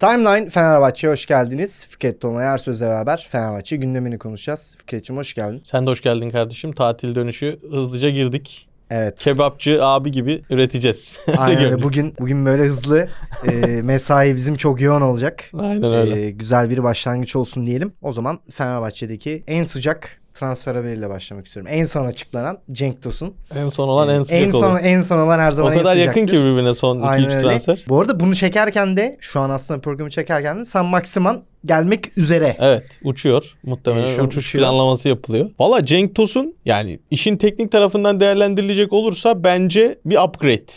Timeline Fenerbahçe'ye hoş geldiniz. Fikret Dolunay Ersöz'le beraber Fenerbahçe gündemini konuşacağız. Fikret'ciğim hoş geldin. Sen de hoş geldin kardeşim. Tatil dönüşü hızlıca girdik. Evet. Kebapçı abi gibi üreteceğiz. Aynen öyle. Bugün bugün böyle hızlı e, mesai bizim çok yoğun olacak. Aynen öyle. E, güzel bir başlangıç olsun diyelim. O zaman Fenerbahçe'deki en sıcak transfer haberiyle başlamak istiyorum. En son açıklanan Cenk Tosun. en son olan en sıcak en son olan. en son olan her O zaman en kadar yakın sıcaktır. ki birbirine son Aynen 2-3 öyle. transfer. Bu arada bunu çekerken de şu an aslında programı çekerken de San Maximan gelmek üzere. Evet uçuyor. Muhtemelen Ee, şu an uçuş uçuyor. planlaması yapılıyor. Valla Cenk Tosun yani işin teknik tarafından değerlendirilecek olursa bence bir upgrade.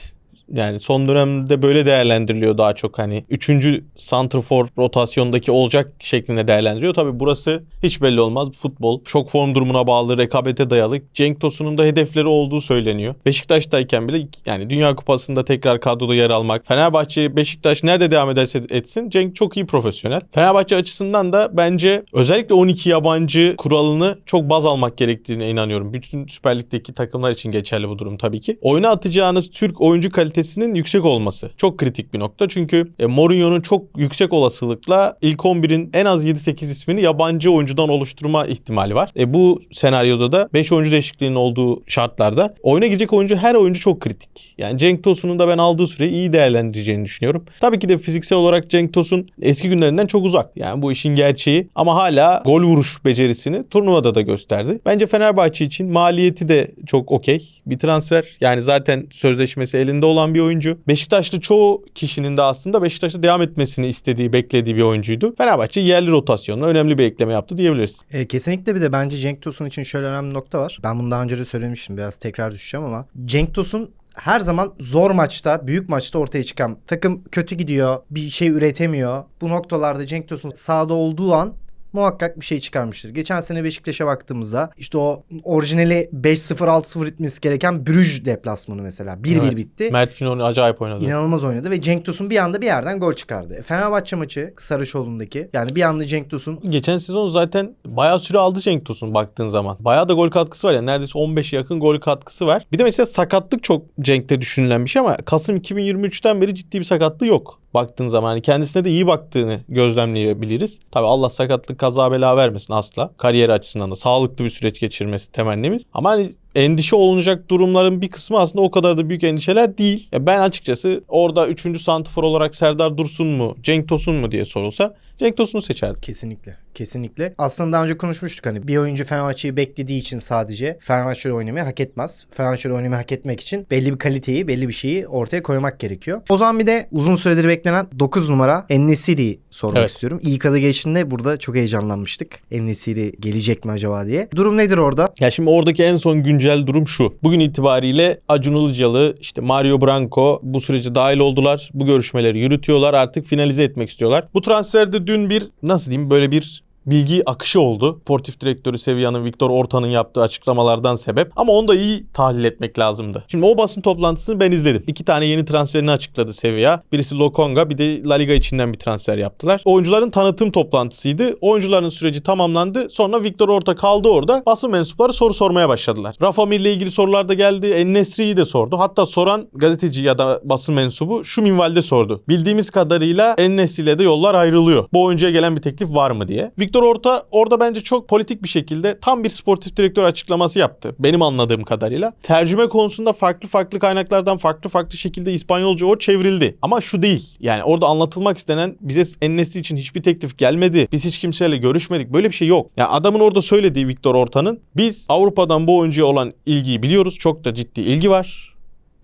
Yani son dönemde böyle değerlendiriliyor daha çok hani 3. santrfor rotasyondaki olacak şeklinde değerlendiriyor. Tabii burası hiç belli olmaz. Futbol çok form durumuna bağlı, rekabete dayalı. Cenk Tosun'un da hedefleri olduğu söyleniyor. Beşiktaş'tayken bile yani Dünya Kupası'nda tekrar kadroda yer almak. Fenerbahçe, Beşiktaş nerede devam ederse etsin Cenk çok iyi profesyonel. Fenerbahçe açısından da bence özellikle 12 yabancı kuralını çok baz almak gerektiğine inanıyorum. Bütün Süper Lig'deki takımlar için geçerli bu durum tabii ki. Oyuna atacağınız Türk oyuncu kalitesinin yüksek olması çok kritik bir nokta. Çünkü e, Mourinho'nun çok yüksek olasılıkla ilk 11'in en az 7-8 ismini yabancı oyuncudan oluşturma ihtimali var. E, bu senaryoda da 5 oyuncu değişikliğinin olduğu şartlarda oyuna girecek oyuncu her oyuncu çok kritik. Yani Cenk Tosun'un da ben aldığı süreyi iyi değerlendireceğini düşünüyorum. Tabii ki de fiziksel olarak Cenk Tosun eski günlerinden çok uzak. Yani bu işin gerçeği ama hala gol vuruş becerisini turnuvada da gösterdi. Bence Fenerbahçe için maliyeti de çok okey bir transfer. Yani zaten sözleşmesi elinde olan bir oyuncu. Beşiktaşlı çoğu kişinin de aslında Beşiktaş'ta devam etmesini istediği, beklediği bir oyuncuydu. Fenerbahçe yerli rotasyonla önemli bir ekleme yaptı diyebiliriz. E, kesinlikle bir de bence Cenk Tosun için şöyle önemli nokta var. Ben bunu daha önce de söylemiştim. Biraz tekrar düşeceğim ama Cenk Tosun her zaman zor maçta, büyük maçta ortaya çıkan. Takım kötü gidiyor, bir şey üretemiyor. Bu noktalarda Cenk Tosun sahada olduğu an muhakkak bir şey çıkarmıştır. Geçen sene Beşiktaş'a baktığımızda işte o orijinali 5-0 6-0 gitmesi gereken Brüj deplasmanı mesela 1-1 Evet. bitti. Mert Günok acayip oynadı. İnanılmaz oynadı ve Cenk Tosun bir anda bir yerden gol çıkardı. E, Fenerbahçe maçı Sarıçoğlu'ndaki yani bir anda Cenk Tosun Geçen sezon zaten bayağı süre aldı Cenk Tosun baktığın zaman. Bayağı da gol katkısı var yani neredeyse 15'e yakın gol katkısı var. Bir de mesela sakatlık çok Cenk'te düşünülen bir şey ama Kasım 2023'ten beri ciddi bir sakatlığı yok. Baktığın zaman hani kendisine de iyi baktığını gözlemleyebiliriz. Tabii Allah sakatlık kaza bela vermesin asla. Kariyer açısından da sağlıklı bir süreç geçirmesi temennimiz. Ama hani endişe olunacak durumların bir kısmı aslında o kadar da büyük endişeler değil. Ya ben açıkçası orada 3. santifor olarak Serdar Dursun mu, Cenk Tosun mu diye sorulsa Cenk Tosun'u seçerdim. Kesinlikle. Kesinlikle. Aslında daha önce konuşmuştuk hani bir oyuncu Fenerbahçe'yi beklediği için sadece Fenerbahçe'yle oynamayı hak etmez. Fenerbahçe'yle oynamayı hak etmek için belli bir kaliteyi, belli bir şeyi ortaya koymak gerekiyor. O zaman bir de uzun süredir beklenen 9 numara Ennesiri'yi sormak Evet. istiyorum. İlk adı geçtiğinde burada çok heyecanlanmıştık. Ennesiri gelecek mi acaba diye. Durum nedir orada? Ya şimdi oradaki en son güncel durum şu. Bugün itibariyle Acun Ilıcalı, işte Mario Branco bu sürece dahil oldular. Bu görüşmeleri yürütüyorlar. Artık finalize etmek istiyorlar. Bu transferde dün bir nasıl diyeyim böyle bir bilgi akışı oldu. Portif direktörü Sevilla'nın Victor Orta'nın yaptığı açıklamalardan sebep. Ama onu da iyi tahlil etmek lazımdı. Şimdi o basın toplantısını ben izledim. İki tane yeni transferini açıkladı Sevilla. Birisi Lokonga bir de La Liga içinden bir transfer yaptılar. Oyuncuların tanıtım toplantısıydı. Oyuncuların süreci tamamlandı. Sonra Victor Orta kaldı orada. Basın mensupları soru sormaya başladılar. Rafa Mir ile ilgili sorular da geldi. En-Nesyri'yi de sordu. Hatta soran gazeteci ya da basın mensubu şu minvalde sordu. Bildiğimiz kadarıyla En-Nesyri ile de yollar ayrılıyor. Bu oyuncuya gelen bir teklif var mı diye. Victor Orta orada bence çok politik bir şekilde tam bir sportif direktör açıklaması yaptı. Benim anladığım kadarıyla. Tercüme konusunda farklı farklı kaynaklardan farklı farklı şekilde İspanyolca o çevrildi. Ama şu değil. Yani orada anlatılmak istenen bize En-Nesyri için hiçbir teklif gelmedi. Biz hiç kimseyle görüşmedik. Böyle bir şey yok. Yani adamın orada söylediği Victor Orta'nın biz Avrupa'dan bu oyuncuya olan ilgiyi biliyoruz. Çok da ciddi ilgi var.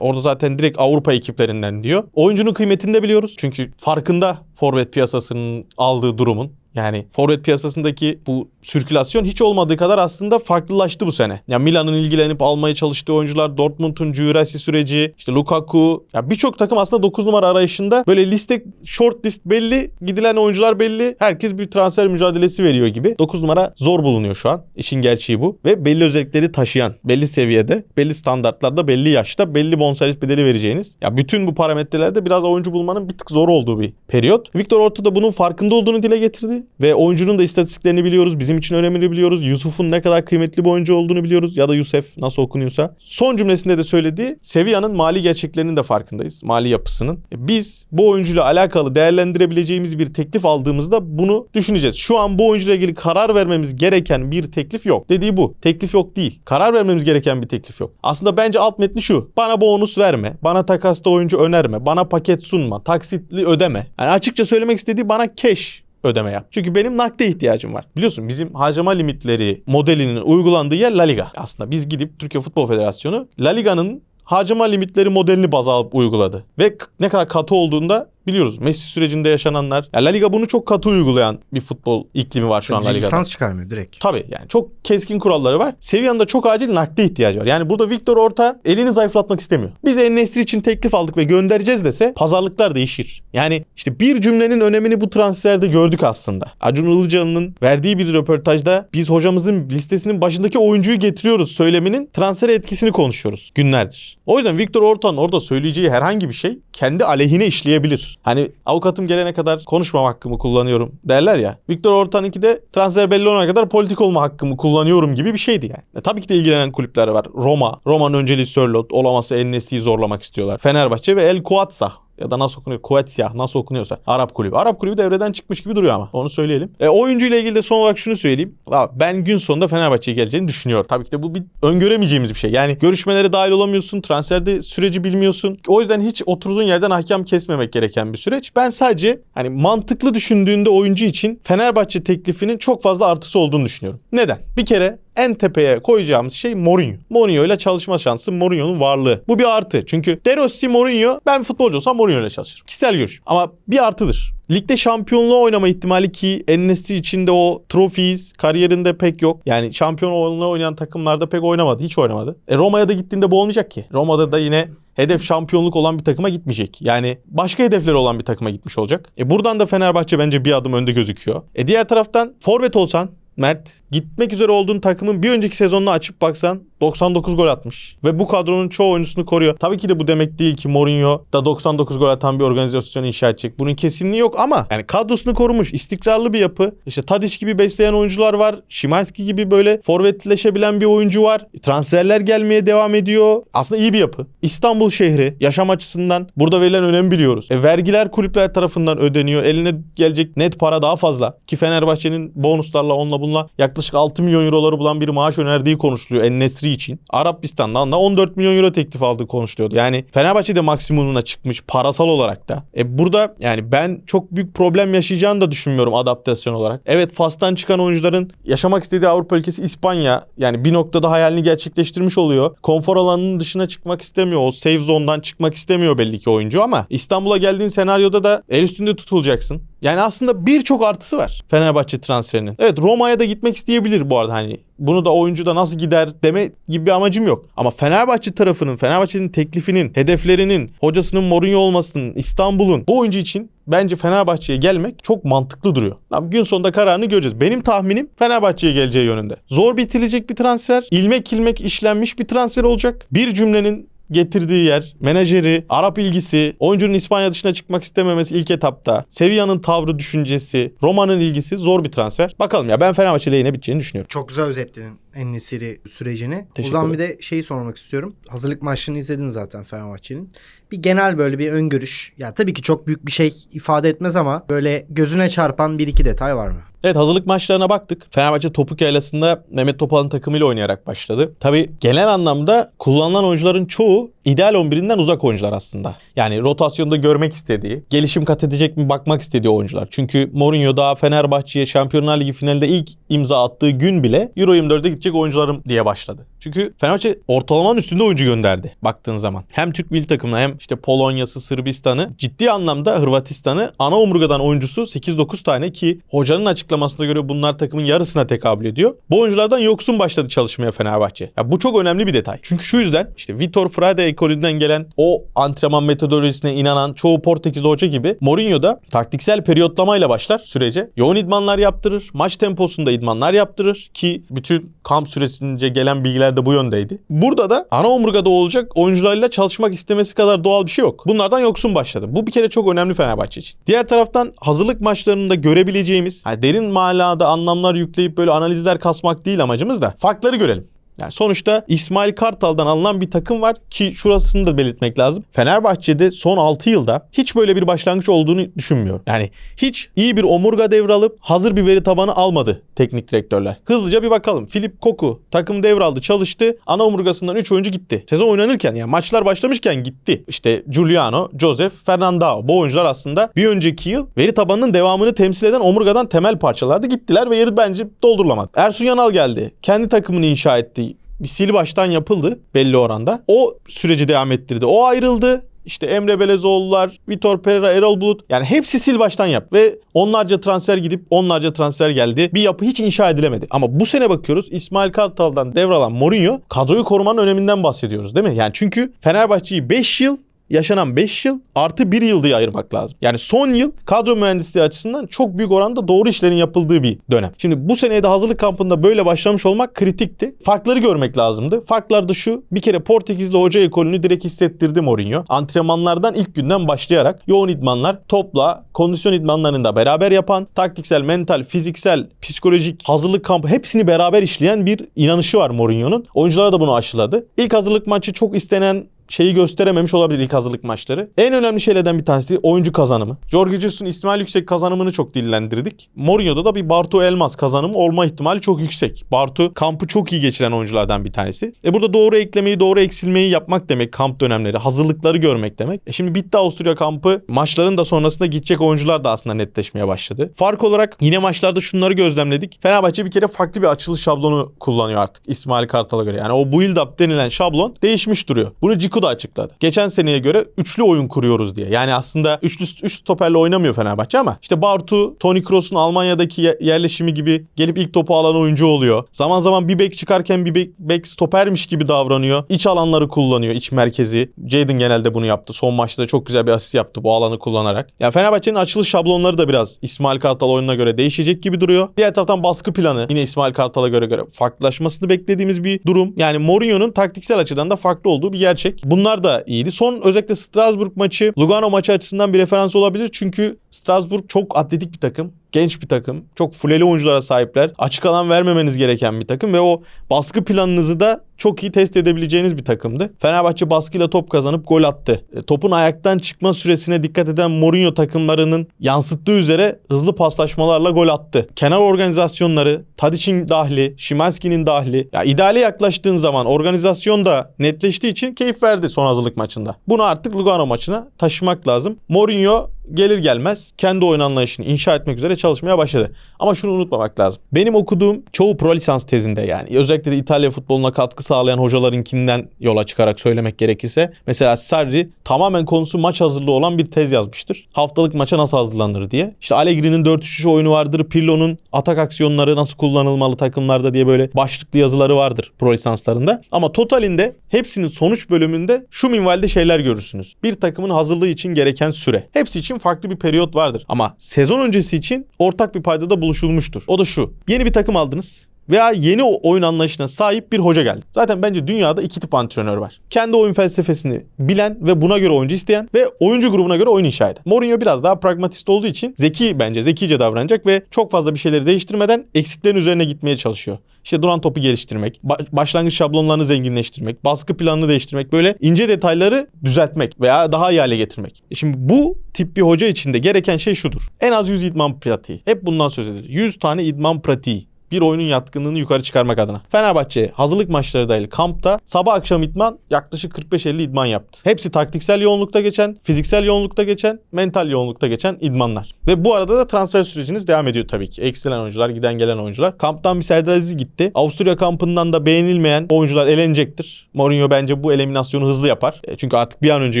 Orada zaten direkt Avrupa ekiplerinden diyor. Oyuncunun kıymetini de biliyoruz. Çünkü farkında forvet piyasasının aldığı durumun. Yani forvet piyasasındaki bu sirkülasyon hiç olmadığı kadar aslında farklılaştı bu sene. Ya Milan'ın ilgilenip almaya çalıştığı oyuncular, Dortmund'un Jurasi süreci, işte Lukaku. Ya birçok takım aslında 9 numara arayışında böyle liste short list belli, gidilen oyuncular belli. Herkes bir transfer mücadelesi veriyor gibi. 9 numara zor bulunuyor şu an. İşin gerçeği bu ve belli özellikleri taşıyan, belli seviyede, belli standartlarda, belli yaşta, belli bonservis bedeli vereceğiniz. Ya bütün bu parametrelerde biraz oyuncu bulmanın bir tık zor olduğu bir periyot. Victor Orta da bunun farkında olduğunu dile getirdi. Ve oyuncunun da istatistiklerini biliyoruz. Bizim için önemini biliyoruz. Yusuf'un ne kadar kıymetli bir oyuncu olduğunu biliyoruz. Ya da Yusuf nasıl okunuyorsa. Son cümlesinde de söylediği Sevilla'nın mali gerçeklerinin de farkındayız. Mali yapısının. E, Biz bu oyuncuyla alakalı değerlendirebileceğimiz bir teklif aldığımızda bunu düşüneceğiz. Şu an bu oyuncuyla ilgili karar vermemiz gereken bir teklif yok. Dediği bu. Teklif yok değil. Karar vermemiz gereken bir teklif yok. Aslında bence alt metni şu. Bana bonus verme. Bana takasta oyuncu önerme. Bana paket sunma. Taksitli ödeme. Yani açıkça söylemek istediği bana cash ödeme yap. Çünkü benim nakde ihtiyacım var. Biliyorsun bizim harcama limitleri modelinin uygulandığı yer La Liga. Aslında biz gidip Türkiye Futbol Federasyonu La Liga'nın harcama limitleri modelini baz alıp uyguladı. Ve ne kadar katı olduğunda biliyoruz. Messi sürecinde yaşananlar. Ya La Liga bunu çok katı uygulayan bir futbol iklimi var şu an La Liga'da. Lisans çıkarmıyor direkt. Tabii yani çok keskin kuralları var. Sevilla'nın da çok acil nakde ihtiyacı var. Yani burada Victor Orta elini zayıflatmak istemiyor. Biz En-Nesyri için teklif aldık ve göndereceğiz dese pazarlıklar değişir. Yani işte bir cümlenin önemini bu transferde gördük aslında. Acun Ilıcalı'nın verdiği bir röportajda biz hocamızın listesinin başındaki oyuncuyu getiriyoruz söyleminin transfer etkisini konuşuyoruz günlerdir. O yüzden Victor Orta'nın orada söyleyeceği herhangi bir şey kendi aleyhine işleyebilir. Hani avukatım gelene kadar konuşmama hakkımı kullanıyorum derler ya. Victor Orta'nınki de transfer belli olana kadar politik olma hakkımı kullanıyorum gibi bir şeydi yani. E, tabii ki de ilgilenen kulüpler var. Roma, Roma'nın önceliği Sörlot, olamazsa El Nesli'yi zorlamak istiyorlar. Fenerbahçe ve El Kuatsa ya da nasıl okunuyor? Kuetsia nasıl okunuyorsa. Arap kulübü. Arap kulübü devreden çıkmış gibi duruyor ama. Onu söyleyelim. E, oyuncuyla ilgili de son olarak şunu söyleyeyim. Ben gün sonunda Fenerbahçe'ye geleceğini düşünüyorum. Tabii ki de bu bir öngöremeyeceğimiz bir şey. Yani görüşmelere dahil olamıyorsun. Transferde süreci bilmiyorsun. O yüzden hiç oturduğun yerden ahkam kesmemek gereken bir süreç. Ben sadece hani mantıklı düşündüğünde oyuncu için Fenerbahçe teklifinin çok fazla artısı olduğunu düşünüyorum. Neden? Bir kere en tepeye koyacağımız şey Mourinho. Mourinho ile çalışma şansı Mourinho'nun varlığı. Bu bir artı. Çünkü De Rossi Mourinho ben futbolcu olsam Mourinho ile çalışırım. Kişisel görüş. Ama bir artıdır. Ligde şampiyonluğa oynama ihtimali ki Enes'i içinde o trophies kariyerinde pek yok. Yani şampiyonluğa oynayan takımlarda pek oynamadı. Hiç oynamadı. E Roma'ya da gittiğinde bu olmayacak ki. Roma'da da yine hedef şampiyonluk olan bir takıma gitmeyecek. Yani başka hedefleri olan bir takıma gitmiş olacak. E buradan da Fenerbahçe bence bir adım önde gözüküyor. E diğer taraftan forvet olsan Mert gitmek üzere olduğun takımın bir önceki sezonunu açıp baksan 99 gol atmış. Ve bu kadronun çoğu oyuncusunu koruyor. Tabii ki de bu demek değil ki Mourinho da 99 gol atan bir organizasyon inşa edecek. Bunun kesinliği yok ama yani kadrosunu korumuş. istikrarlı bir yapı. İşte Tadic gibi besleyen oyuncular var. Şimanski gibi böyle forvetleşebilen bir oyuncu var. Transferler gelmeye devam ediyor. Aslında iyi bir yapı. İstanbul şehri yaşam açısından burada verilen önemi biliyoruz. E, vergiler kulüpler tarafından ödeniyor. Eline gelecek net para daha fazla. Ki Fenerbahçe'nin bonuslarla onunla bununla yaklaşık 6 milyon euroları bulan bir maaş önerdiği konuşuluyor. En-Nesri için. Arapistan'dan da 14 milyon euro teklif aldığı konuşuluyordu. Yani Fenerbahçe de maksimumuna çıkmış parasal olarak da. E burada yani ben çok büyük problem yaşayacağını da düşünmüyorum adaptasyon olarak. Evet Fas'tan çıkan oyuncuların yaşamak istediği Avrupa ülkesi İspanya. Yani bir noktada hayalini gerçekleştirmiş oluyor. Konfor alanının dışına çıkmak istemiyor. O safe zone'dan çıkmak istemiyor belli ki oyuncu ama İstanbul'a geldiğin senaryoda da el üstünde tutulacaksın. Yani aslında birçok artısı var Fenerbahçe transferinin. Evet Roma'ya da gitmek isteyebilir bu arada hani. Bunu da oyuncu da nasıl gider deme gibi bir amacım yok. Ama Fenerbahçe tarafının, Fenerbahçe'nin teklifinin, hedeflerinin, hocasının Mourinho olmasının, İstanbul'un bu oyuncu için bence Fenerbahçe'ye gelmek çok mantıklı duruyor. Ama gün sonunda kararını göreceğiz. Benim tahminim Fenerbahçe'ye geleceği yönünde. Zor bitirilecek bir transfer, ilmek ilmek işlenmiş bir transfer olacak. Bir cümlenin getirdiği yer, menajeri, Arap ilgisi, oyuncunun İspanya dışına çıkmak istememesi ilk etapta, Sevilla'nın tavrı düşüncesi, Roma'nın ilgisi zor bir transfer. Bakalım ya ben Fenerbahçe lehine biteceğini düşünüyorum. Çok güzel özetledin En-Nesyri sürecini. Teşekkür o zaman bir de şeyi sormak istiyorum. Hazırlık maçlarını izledin zaten Fenerbahçe'nin. Bir genel böyle bir öngörüş. Ya tabii ki çok büyük bir şey ifade etmez ama böyle gözüne çarpan bir iki detay var mı? Evet hazırlık maçlarına baktık. Fenerbahçe topuk yaylasında Mehmet Topal'ın takımıyla oynayarak başladı. Tabii genel anlamda kullanılan oyuncuların çoğu ideal 11'inden uzak oyuncular aslında. Yani rotasyonda görmek istediği, gelişim kat edecek mi bakmak istediği oyuncular. Çünkü Mourinho daha Fenerbahçe'ye Şampiyonlar Ligi finalinde ilk imza attığı gün bile Euro 24'e gidecek oyuncularım diye başladı. Çünkü Fenerbahçe ortalamanın üstünde oyuncu gönderdi baktığın zaman. Hem Türk milli takımına hem işte Polonya'sı, Sırbistan'ı ciddi anlamda Hırvatistan'ı ana omurgadan oyuncusu 8-9 tane ki hocanın açık açıklamasına göre bunlar takımın yarısına tekabül ediyor. Bu oyunculardan yoksun başladı çalışmaya Fenerbahçe. Ya bu çok önemli bir detay. Çünkü şu yüzden işte Vitor Frade ekolünden gelen o antrenman metodolojisine inanan çoğu Portekiz hoca gibi Mourinho da taktiksel periyotlamayla başlar sürece. Yoğun idmanlar yaptırır. Maç temposunda idmanlar yaptırır ki bütün kamp süresince gelen bilgiler de bu yöndeydi. Burada da ana omurgada olacak oyuncularla çalışmak istemesi kadar doğal bir şey yok. Bunlardan yoksun başladı. Bu bir kere çok önemli Fenerbahçe için. Diğer taraftan hazırlık maçlarında görebileceğimiz yani derin manada anlamlar yükleyip böyle analizler kasmak değil amacımız da farkları görelim. Yani sonuçta İsmail Kartal'dan alınan bir takım var ki şurasını da belirtmek lazım. Fenerbahçe'de son 6 yılda hiç böyle bir başlangıç olduğunu düşünmüyorum. Yani hiç iyi bir omurga devralıp hazır bir veri tabanı almadı teknik direktörler. Hızlıca bir bakalım. Filip Koku takım devraldı, çalıştı. Ana omurgasından 3 oyuncu gitti. Sezon oynanırken yani maçlar başlamışken gitti. İşte Giuliano, Joseph, Fernandao. Bu oyuncular aslında bir önceki yıl veri tabanının devamını temsil eden omurgadan temel parçalardı. Gittiler ve yeri bence doldurulamadı. Ersun Yanal geldi. Kendi takımını inşa etti bir sil baştan yapıldı belli oranda. O süreci devam ettirdi. O ayrıldı. İşte Emre Belezoğlu'lar, Vitor Pereira, Erol Bulut yani hepsi sil baştan yap ve onlarca transfer gidip onlarca transfer geldi. Bir yapı hiç inşa edilemedi. Ama bu sene bakıyoruz İsmail Kartal'dan devralan Mourinho kadroyu korumanın öneminden bahsediyoruz değil mi? Yani çünkü Fenerbahçe'yi 5 yıl yaşanan 5 yıl artı 1 yıl diye ayırmak lazım. Yani son yıl kadro mühendisliği açısından çok büyük oranda doğru işlerin yapıldığı bir dönem. Şimdi bu seneye de hazırlık kampında böyle başlamış olmak kritikti. Farkları görmek lazımdı. Farklar da şu. Bir kere Portekizli hoca ekolünü direkt hissettirdi Mourinho. Antrenmanlardan ilk günden başlayarak yoğun idmanlar, topla, kondisyon idmanlarında beraber yapan, taktiksel, mental, fiziksel, psikolojik hazırlık kampı hepsini beraber işleyen bir inanışı var Mourinho'nun. Oyunculara da bunu aşıladı. İlk hazırlık maçı çok istenen şeyi gösterememiş olabilir ilk hazırlık maçları. En önemli şeylerden bir tanesi oyuncu kazanımı. Jorge Jesus'un İsmail Yüksek kazanımını çok dillendirdik. Mourinho'da da bir Bartu Elmas kazanımı olma ihtimali çok yüksek. Bartu kampı çok iyi geçiren oyunculardan bir tanesi. E burada doğru eklemeyi, doğru eksilmeyi yapmak demek kamp dönemleri. Hazırlıkları görmek demek. E şimdi bitti Avusturya kampı. Maçların da sonrasında gidecek oyuncular da aslında netleşmeye başladı. Fark olarak yine maçlarda şunları gözlemledik. Fenerbahçe bir kere farklı bir açılış şablonu kullanıyor artık İsmail Kartal'a göre. Yani o build up denilen şablon değişmiş duruyor. Bunu Ciku da açıkladı. Geçen seneye göre üçlü oyun kuruyoruz diye. Yani aslında üçlü üç stoperle oynamıyor Fenerbahçe ama işte Bartu, Toni Kroos'un Almanya'daki ye- yerleşimi gibi gelip ilk topu alan oyuncu oluyor. Zaman zaman bir bek çıkarken bir bek, bek stopermiş gibi davranıyor. İç alanları kullanıyor, iç merkezi. Jadon genelde bunu yaptı. Son maçta çok güzel bir asist yaptı bu alanı kullanarak. Yani Fenerbahçe'nin açılış şablonları da biraz İsmail Kartal oyununa göre değişecek gibi duruyor. Diğer taraftan baskı planı yine İsmail Kartal'a göre göre farklılaşmasını beklediğimiz bir durum. Yani Mourinho'nun taktiksel açıdan da farklı olduğu bir gerçek. Bunlar da iyiydi. Son özellikle Strasbourg maçı Lugano maçı açısından bir referans olabilir. Çünkü Strasbourg çok atletik bir takım. Genç bir takım. Çok fuleli oyunculara sahipler. Açık alan vermemeniz gereken bir takım ve o baskı planınızı da çok iyi test edebileceğiniz bir takımdı. Fenerbahçe baskıyla top kazanıp gol attı. E, topun ayaktan çıkma süresine dikkat eden Mourinho takımlarının yansıttığı üzere hızlı paslaşmalarla gol attı. Kenar organizasyonları, Tadic'in dahli, Şimanski'nin dahli. Ya ideale yaklaştığın zaman organizasyon da netleştiği için keyif verdi son hazırlık maçında. Bunu artık Lugano maçına taşımak lazım. Mourinho gelir gelmez kendi oyun anlayışını inşa etmek üzere çalışmaya başladı. Ama şunu unutmamak lazım. Benim okuduğum çoğu pro lisans tezinde yani özellikle de İtalya futboluna katkı sağlayan hocalarınkinden yola çıkarak söylemek gerekirse mesela Sarri tamamen konusu maç hazırlığı olan bir tez yazmıştır. Haftalık maça nasıl hazırlanır diye. İşte Allegri'nin 4-3-3 oyunu vardır. Pirlo'nun atak aksiyonları nasıl kullanılmalı takımlarda diye böyle başlıklı yazıları vardır pro lisanslarında. Ama totalinde hepsinin sonuç bölümünde şu minvalde şeyler görürsünüz. Bir takımın hazırlığı için gereken süre. Hepsi için farklı bir periyot vardır. Ama sezon öncesi için ortak bir paydada buluşulmuştur. O da şu. Yeni bir takım aldınız veya yeni oyun anlayışına sahip bir hoca geldi. Zaten bence dünyada iki tip antrenör var. Kendi oyun felsefesini bilen ve buna göre oyuncu isteyen ve oyuncu grubuna göre oyun inşa eden. Mourinho biraz daha pragmatist olduğu için zeki bence zekice davranacak ve çok fazla bir şeyleri değiştirmeden eksiklerin üzerine gitmeye çalışıyor. İşte duran topu geliştirmek, ba- başlangıç şablonlarını zenginleştirmek, baskı planını değiştirmek, böyle ince detayları düzeltmek veya daha iyi hale getirmek. E Şimdi bu tip bir hoca için de gereken şey şudur. En az 100 idman pratiği. Hep bundan söz edilir. 100 tane idman pratiği bir oyunun yatkınlığını yukarı çıkarmak adına. Fenerbahçe hazırlık maçları dahil kampta sabah akşam idman yaklaşık 45-50 idman yaptı. Hepsi taktiksel yoğunlukta geçen, fiziksel yoğunlukta geçen, mental yoğunlukta geçen idmanlar. Ve bu arada da transfer süreciniz devam ediyor tabii ki. Eksilen oyuncular, giden gelen oyuncular. Kamptan bir Serdar Aziz gitti. Avusturya kampından da beğenilmeyen oyuncular elenecektir. Mourinho bence bu eliminasyonu hızlı yapar. E, Çünkü artık bir an önce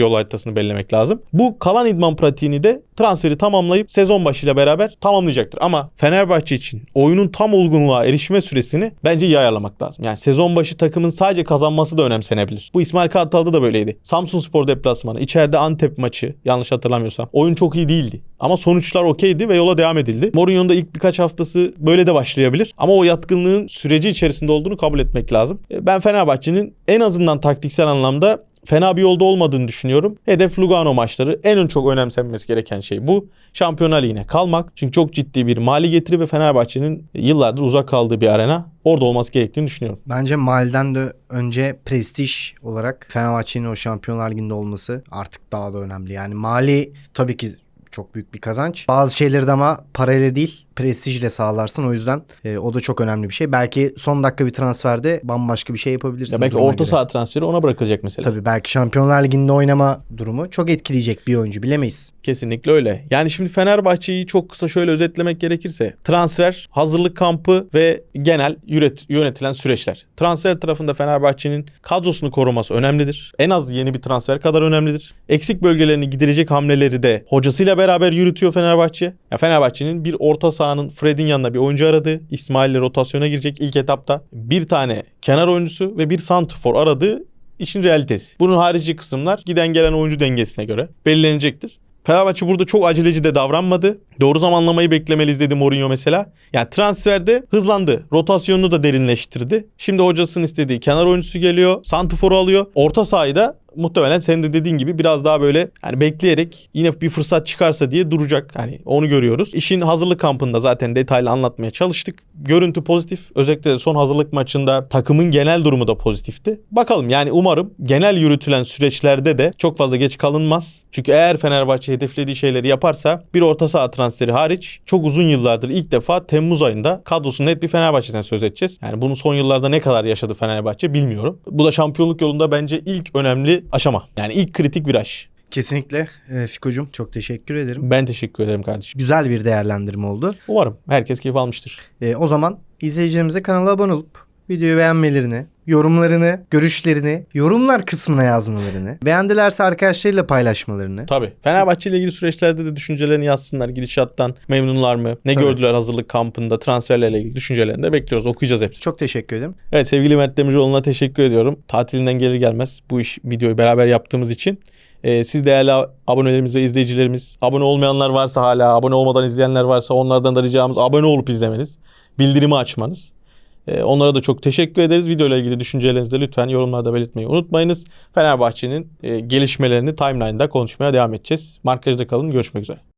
yol haritasını belirlemek lazım. Bu kalan idman pratiğini de transferi tamamlayıp sezon başıyla beraber tamamlayacaktır. Ama Fenerbahçe için oyunun tam olgunluğa erişme süresini bence iyi ayarlamak lazım. Yani sezon başı takımın sadece kazanması da önemsenebilir. Bu İsmail Kartal'da da böyleydi. Samsun Spor deplasmanı, içeride Antep maçı yanlış hatırlamıyorsam. Oyun çok iyi değildi. Ama sonuçlar okeydi ve yola devam edildi. Mourinho'nun da ilk birkaç haftası böyle de başlayabilir. Ama o yatkınlığın süreci içerisinde olduğunu kabul etmek lazım. E, Ben Fenerbahçe'nin en azından taktiksel anlamda fena bir yolda olmadığını düşünüyorum. Hedef Lugano maçları. En çok önemsenmesi gereken şey bu. Şampiyonlar Ligi'ne kalmak. Çünkü çok ciddi bir mali getiri ve Fenerbahçe'nin yıllardır uzak kaldığı bir arena. Orada olması gerektiğini düşünüyorum. Bence malden de önce prestij olarak Fenerbahçe'nin o Şampiyonlar Ligi'nde olması artık daha da önemli. Yani mali tabii ki çok büyük bir kazanç. Bazı şeyleri de ama parayla değil prestijle sağlarsın. O yüzden e, o da çok önemli bir şey. Belki son dakika bir transferde bambaşka bir şey yapabilirsin. Ya belki orta göre. saha transferi ona bırakılacak mesela. Tabii belki Şampiyonlar Ligi'nde oynama durumu çok etkileyecek bir oyuncu bilemeyiz. Kesinlikle öyle. Yani şimdi Fenerbahçe'yi çok kısa şöyle özetlemek gerekirse transfer, hazırlık kampı ve genel yönetilen süreçler. Transfer tarafında Fenerbahçe'nin kadrosunu koruması önemlidir. En az yeni bir transfer kadar önemlidir. Eksik bölgelerini giderecek hamleleri de hocasıyla beraber yürütüyor Fenerbahçe. Ya Fenerbahçe'nin bir orta sahanın Fred'in yanına bir oyuncu aradı. İsmail'le rotasyona girecek ilk etapta. Bir tane kenar oyuncusu ve bir santrfor aradığı işin realitesi. Bunun harici kısımlar giden gelen oyuncu dengesine göre belirlenecektir. Fenerbahçe burada çok aceleci de davranmadı. Doğru zamanlamayı beklemeliyiz dedi Mourinho mesela. Yani transferde hızlandı. Rotasyonunu da derinleştirdi. Şimdi hocasının istediği kenar oyuncusu geliyor. Santifor'u alıyor. Orta sahayı da muhtemelen senin de dediğin gibi biraz daha böyle hani bekleyerek yine bir fırsat çıkarsa diye duracak. Hani onu görüyoruz. İşin hazırlık kampında zaten detaylı anlatmaya çalıştık. Görüntü pozitif. Özellikle son hazırlık maçında takımın genel durumu da pozitifti. Bakalım yani umarım genel yürütülen süreçlerde de çok fazla geç kalınmaz. Çünkü eğer Fenerbahçe hedeflediği şeyleri yaparsa bir orta saha transferi hariç çok uzun yıllardır ilk defa Temmuz ayında kadrosunda net bir Fenerbahçe'den söz edeceğiz. Yani bunu son yıllarda ne kadar yaşadı Fenerbahçe bilmiyorum. Bu da şampiyonluk yolunda bence ilk önemli aşama. Yani ilk kritik viraj. Kesinlikle e, Fiko'cum çok teşekkür ederim. Ben teşekkür ederim kardeşim. Güzel bir değerlendirme oldu. Umarım herkes keyif almıştır. E, o zaman izleyicilerimize kanala abone olup videoyu beğenmelerini, yorumlarını, görüşlerini, yorumlar kısmına yazmalarını, beğendilerse arkadaşlarıyla paylaşmalarını. Tabii. Fenerbahçe ile ilgili süreçlerde de düşüncelerini yazsınlar. Gidişattan memnunlar mı? Ne Tabii. gördüler hazırlık kampında? Transferlerle ilgili düşüncelerini de bekliyoruz. Okuyacağız hepsini. Çok teşekkür ederim. Evet sevgili Mert Demircioğlu'na teşekkür ediyorum. Tatilinden gelir gelmez bu iş videoyu beraber yaptığımız için. Ee, siz değerli abonelerimiz ve izleyicilerimiz abone olmayanlar varsa hala abone olmadan izleyenler varsa onlardan da ricamız abone olup izlemeniz. Bildirimi açmanız. Ee, onlara da çok teşekkür ederiz. Videoyla ilgili düşüncelerinizi de lütfen yorumlarda belirtmeyi unutmayınız. Fenerbahçe'nin e, gelişmelerini timeline'da konuşmaya devam edeceğiz. Markajda kalın. Görüşmek üzere.